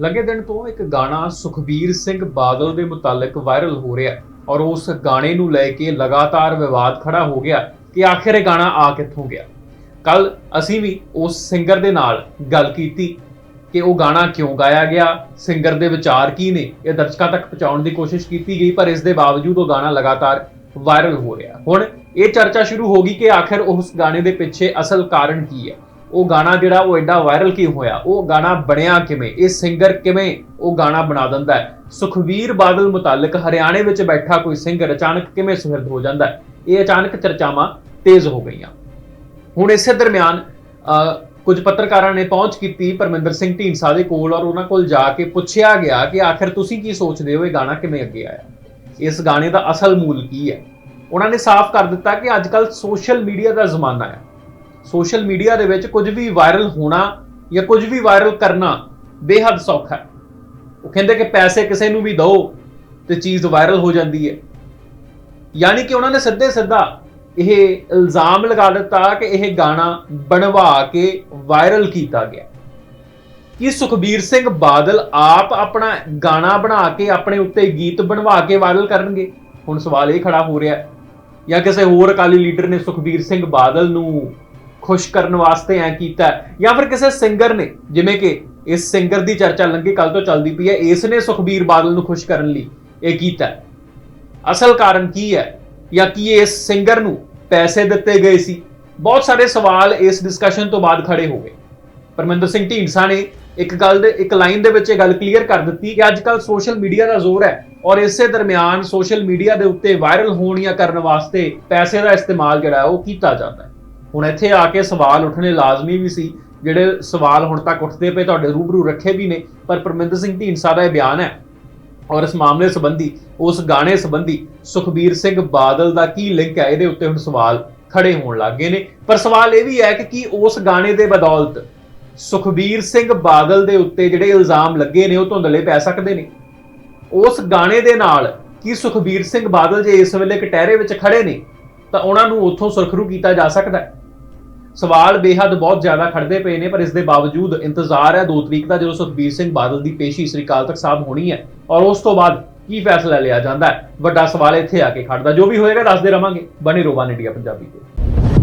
ਲੰਘੇ ਦਿਨ ਤੋਂ ਇੱਕ ਗਾਣਾ ਸੁਖਬੀਰ ਸਿੰਘ ਬਾਦਲ ਦੇ ਮੁਤਾਲਕ ਵਾਇਰਲ ਹੋ ਰਿਹਾ ਔਰ ਉਸ ਗਾਣੇ ਨੂੰ ਲੈ ਕੇ ਲਗਾਤਾਰ ਵਿਵਾਦ ਖੜਾ ਹੋ ਗਿਆ ਕਿ ਆਖਿਰ ਇਹ ਗਾਣਾ ਆ ਕਿੱਥੋਂ ਗਿਆ? ਕੱਲ ਅਸੀਂ ਵੀ ਉਸ ਸਿੰਗਰ ਦੇ ਨਾਲ ਗੱਲ ਕੀਤੀ ਕਿ ਉਹ ਗਾਣਾ ਕਿਉਂ ਗਾਇਆ ਗਿਆ, ਸਿੰਗਰ ਦੇ ਵਿਚਾਰ ਕੀ ਨੇ? ਇਹ ਦਰਸ਼ਕਾਂ ਤੱਕ ਪਹੁੰਚਾਉਣ ਦੀ ਕੋਸ਼ਿਸ਼ ਕੀਤੀ ਗਈ, ਪਰ ਇਸ ਦੇ ਬਾਵਜੂਦ ਉਹ ਗਾਣਾ ਲਗਾਤਾਰ ਵਾਇਰਲ ਹੋ ਰਿਹਾ ਹੁਣ ਇਹ ਚਰਚਾ ਸ਼ੁਰੂ ਹੋ ਗਈ ਕਿ ਆਖਿਰ ਉਸ ਗਾਣੇ ਦੇ ਪਿੱਛੇ ਅਸਲ ਕਾਰਨ ਕੀ ਹੈ। ਉਹ ਗਾਣਾ ਜਿਹੜਾ ਉਹ ਐਡਾ ਵਾਇਰਲ ਕਿਉਂ ਹੋਇਆ? ਉਹ ਗਾਣਾ ਬਣਿਆ ਕਿਵੇਂ? ਇਹ ਸਿੰਗਰ ਕਿਵੇਂ ਉਹ ਗਾਣਾ ਬਣਾ ਦਿੰਦਾ ਹੈ? ਸੁਖਵੀਰ ਬਾਦਲ ਮੁਤਾਲਕ ਹਰਿਆਣੇ ਵਿੱਚ ਬੈਠਾ ਕੋਈ ਸਿੰਗਰ ਅਚਾਨਕ ਕਿਵੇਂ ਸੁਹਿਰਦ ਹੋ ਜਾਂਦਾ ਹੈ? ਇਹ ਅਚਾਨਕ ਚਰਚਾਵਾਂ ਤੇਜ਼ ਹੋ ਗਈਆਂ। ਹੁਣ ਇਸੇ ਦਰਮਿਆਨ ਕੁਝ ਪੱਤਰਕਾਰਾਂ ਨੇ ਪਹੁੰਚ ਕੀਤੀ ਪਰਮਿੰਦਰ ਸਿੰਘ ਢੀਂਡਸਾ ਦੇ ਕੋਲ ਔਰ ਉਹਨਾਂ ਕੋਲ ਜਾ ਕੇ ਪੁੱਛਿਆ ਗਿਆ ਕਿ ਆਖਿਰ ਤੁਸੀਂ ਕੀ ਸੋਚਦੇ ਹੋ? ਇਹ ਗਾਣਾ ਕਿਵੇਂ ਅੱਗੇ ਆਇਆ? ਇਸ ਗਾਣੇ ਦਾ ਅਸਲ ਮੂਲ ਕੀ ਹੈ? ਉਹਨਾਂ ਨੇ ਸਾਫ਼ ਕਰ ਦਿੱਤਾ ਕਿ ਅੱਜ ਕੱਲ ਸੋਸ਼ਲ ਮੀਡੀਆ ਦਾ ਜ਼ਮਾਨਾ ਹੈ। ਸੋਸ਼ਲ ਮੀਡੀਆ ਦੇ ਵਿੱਚ ਕੁਝ ਵੀ ਵਾਇਰਲ ਹੋਣਾ ਜਾਂ ਕੁਝ ਵੀ ਵਾਇਰਲ ਕਰਨਾ ਬੇਹੱਦ ਸੌਖਾ ਹੈ। ਉਹ ਕਹਿੰਦੇ ਕਿ ਪੈਸੇ ਕਿਸੇ ਨੂੰ ਵੀ ਦਿਓ ਤੇ ਚੀਜ਼ ਵਾਇਰਲ ਹੋ ਜਾਂਦੀ ਹੈ। ਯਾਨੀ ਕਿ ਉਹਨਾਂ ਨੇ ਸਿੱਧੇ ਸਿੱਧਾ ਇਹ ਇਲਜ਼ਾਮ ਲਗਾ ਦਿੱਤਾ ਕਿ ਇਹ ਗਾਣਾ ਬਣਵਾ ਕੇ ਵਾਇਰਲ ਕੀਤਾ ਗਿਆ। ਕੀ ਸੁਖਬੀਰ ਸਿੰਘ ਬਾਦਲ ਆਪ ਆਪਣਾ ਗਾਣਾ ਬਣਾ ਕੇ ਆਪਣੇ ਉੱਤੇ ਗੀਤ ਬਣਵਾ ਕੇ ਵਾਇਰਲ ਕਰਨਗੇ? ਹੁਣ ਸਵਾਲ ਇਹ ਖੜਾ ਹੋ ਰਿਹਾ ਹੈ। ਜਾਂ ਕਿਸੇ ਹੋਰ ਅਕਾਲੀ ਲੀਡਰ ਨੇ ਸੁਖਬੀਰ ਸਿੰਘ ਬਾਦਲ ਨੂੰ ਖੁਸ਼ ਕਰਨ ਵਾਸਤੇ ਐ ਕੀਤਾ ਜਾਂ ਫਿਰ ਕਿਸੇ ਸਿੰਗਰ ਨੇ, ਜਿਵੇਂ ਕਿ ਇਸ ਸਿੰਗਰ ਦੀ ਚਰਚਾ ਲੰਗੀ ਕੱਲ ਤੋਂ ਚੱਲਦੀ ਪਈ ਹੈ ਇਸ ਨੇ ਸੁਖਬੀਰ ਬਾਦਲ ਨੂੰ ਖੁਸ਼ ਕਰਨ ਲਈ ਇਹ ਕੀਤਾ ਅਸਲ ਕਾਰਨ ਕੀ ਹੈ? ਜਾਂ ਕੀ ਇਸ ਸਿੰਗਰ ਨੂੰ ਪੈਸੇ ਦਿੱਤੇ ਗਏ ਸੀ? ਬਹੁਤ ਸਾਰੇ ਸਵਾਲ ਇਸ ਡਿਸਕਸ਼ਨ ਤੋਂ ਬਾਅਦ ਖੜੇ ਹੋ ਗਏ। ਪਰਮਿੰਦਰ ਸਿੰਘ ਢੀਂਡਸਾ ਨੇ ਇੱਕ ਗੱਲ ਦੇ, ਇੱਕ ਲਾਈਨ ਦੇ ਵਿੱਚ ਇਹ ਗੱਲ ਕਲੀਅਰ ਕਰ ਦਿੱਤੀ ਕਿ ਅੱਜ ਕੱਲ ਸੋਸ਼ਲ ਮੀਡੀਆ ਦਾ ਜ਼ੋਰ ਹੈ ਔਰ ਇਸੇ ਦਰਮਿਆਨ ਸੋਸ਼ਲ ਮੀਡੀਆ ਦੇ ਉੱਤੇ ਵਾਇਰਲ ਹੋਣ ਜਾਂ ਕਰਨ ਵਾਸਤੇ ਪੈਸੇ ਦਾ ਇਸਤੇਮਾਲ ਜਿਹੜਾ ਉਹ ਕੀਤਾ ਜਾਂਦਾ ਹੈ। ਹੁਣ ਇੱਥੇ ਆ ਕੇ ਸਵਾਲ ਉੱਠਣੇ ਲਾਜ਼ਮੀ ਵੀ ਸੀ, ਜਿਹੜੇ ਸਵਾਲ ਹੁਣ ਤੱਕ ਉੱਠਦੇ ਪਏ ਤੁਹਾਡੇ ਰੂਬਰੂ ਰੱਖੇ ਵੀ ਨੇ, ਪਰ ਪਰਮਿੰਦਰ ਸਿੰਘ ਢੀਂਡਸਾ ਦਾ ਇਹ ਬਿਆਨ ਹੈ। ਔਰ ਇਸ ਮਾਮਲੇ ਸੰਬੰਧੀ, ਉਸ ਗਾਣੇ ਸੰਬੰਧੀ ਸੁਖਬੀਰ ਸਿੰਘ ਬਾਦਲ ਦਾ ਕੀ ਲਿੰਕ ਹੈ? ਇਹਦੇ ਉੱਤੇ ਹੁਣ ਸਵਾਲ ਖੜੇ ਹੋਣ ਲੱਗ ਗਏ ਨੇ। ਪਰ ਸਵਾਲ ਇਹ ਵੀ ਹੈ ਕਿ ਕੀ ਉਸ ਗਾਣੇ ਦੇ ਬਦੌਲਤ ਸੁਖਬੀਰ ਸਿੰਘ ਬਾਦਲ ਦੇ ਉੱਤੇ ਜਿਹੜੇ ਇਲਜ਼ਾਮ ਲੱਗੇ ਨੇ, ਉਹ ਧੁੰਦਲੇ ਪੈ ਸਕਦੇ ਨੇ? ਉਸ ਗਾਣੇ ਦੇ ਨਾਲ ਕੀ ਸੁਖਬੀਰ ਸਿੰਘ ਬਾਦਲ ਜੇ ਇਸ ਵੇਲੇ ਕਟਹਿਰੇ ਵਿੱਚ ਖੜੇ ਨੇ, ਤਾਂ ਉਹਨਾਂ ਨੂੰ ਉੱਥੋਂ ਸੁਰਖਰੂ ਕੀਤਾ ਜਾ ਸਕਦਾ ਹੈ? ਸਵਾਲ ਬੇਹੱਦ ਬਹੁਤ ਜ਼ਿਆਦਾ ਖੜਦੇ ਪਏ ਨੇ, ਪਰ ਇਸ ਦੇ ਬਾਵਜੂਦ ਇੰਤਜ਼ਾਰ ਹੈ 2 ਤਰੀਕ ਦਾ, ਜਦੋਂ ਸੁਖਬੀਰ ਸਿੰਘ ਬਾਦਲ ਦੀ ਪੇਸ਼ੀ ਸ੍ਰੀ ਅਕਾਲ ਤਖਤ ਸਾਹਿਬ ਹੋਣੀ ਹੈ, ਔਰ ਉਸ ਤੋਂ ਬਾਅਦ ਕੀ ਫੈਸਲਾ ਲਿਆ ਜਾਂਦਾ ਹੈ? ਵੱਡਾ ਸਵਾਲ ਇੱਥੇ ਆ ਕੇ ਖੜਦਾ। ਜੋ ਵੀ ਹੋਏਗਾ, ਦੱਸਦੇ ਰਵਾਂਗੇ। ਬਣੇ ਰੋਬਾਨ ਇੰਡੀਆ ਪੰਜਾਬੀ ਤੇ।